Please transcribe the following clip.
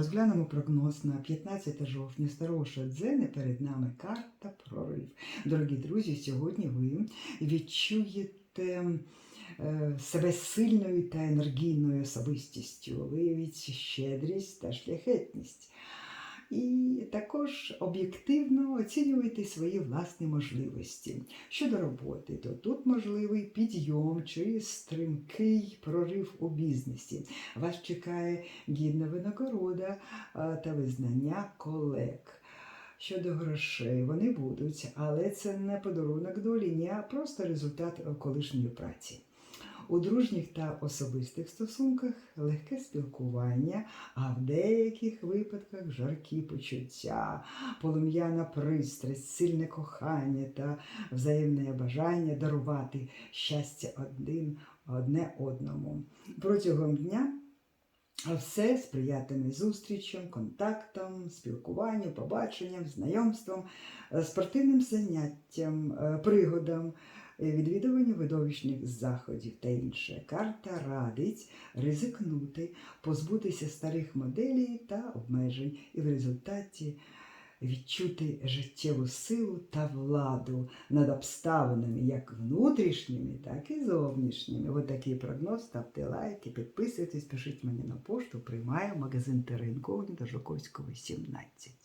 Розглянемо прогноз на 15 жовтня старого Шадзени. Перед нами карта прорив. Дорогі друзі, сьогодні ви відчуєте е, себе сильною та енергійною особистістю, виявіть щедрість та шляхетність. І також об'єктивно оцінювати свої власні можливості. Щодо роботи, то тут можливий підйом чи стрімкий прорив у бізнесі. Вас чекає гідна винагорода та визнання колег. Щодо грошей, вони будуть, але це не подарунок долі, а просто результат колишньої праці. У дружніх та особистих стосунках легке спілкування, а в деяких випадках жаркі почуття, полум'яна пристрасть, сильне кохання та взаємне бажання дарувати щастя один одне одному. Протягом дня все сприятиме зустрічам, контактам, спілкуванню, побаченням, знайомствам, е, спортивним заняттям, е, пригодам, е, відвідуванню видовищних заходів та інше. Карта радить ризикнути, позбутися старих моделей та обмежень і в результаті відчути життєву силу та владу над обставинами, як внутрішніми, так і зовнішніми. Ось такий прогноз. Ставте лайки, підписуйтесь, пишіть мені на пошту. Приймаю магазин Теренковні до Жуковського, 17.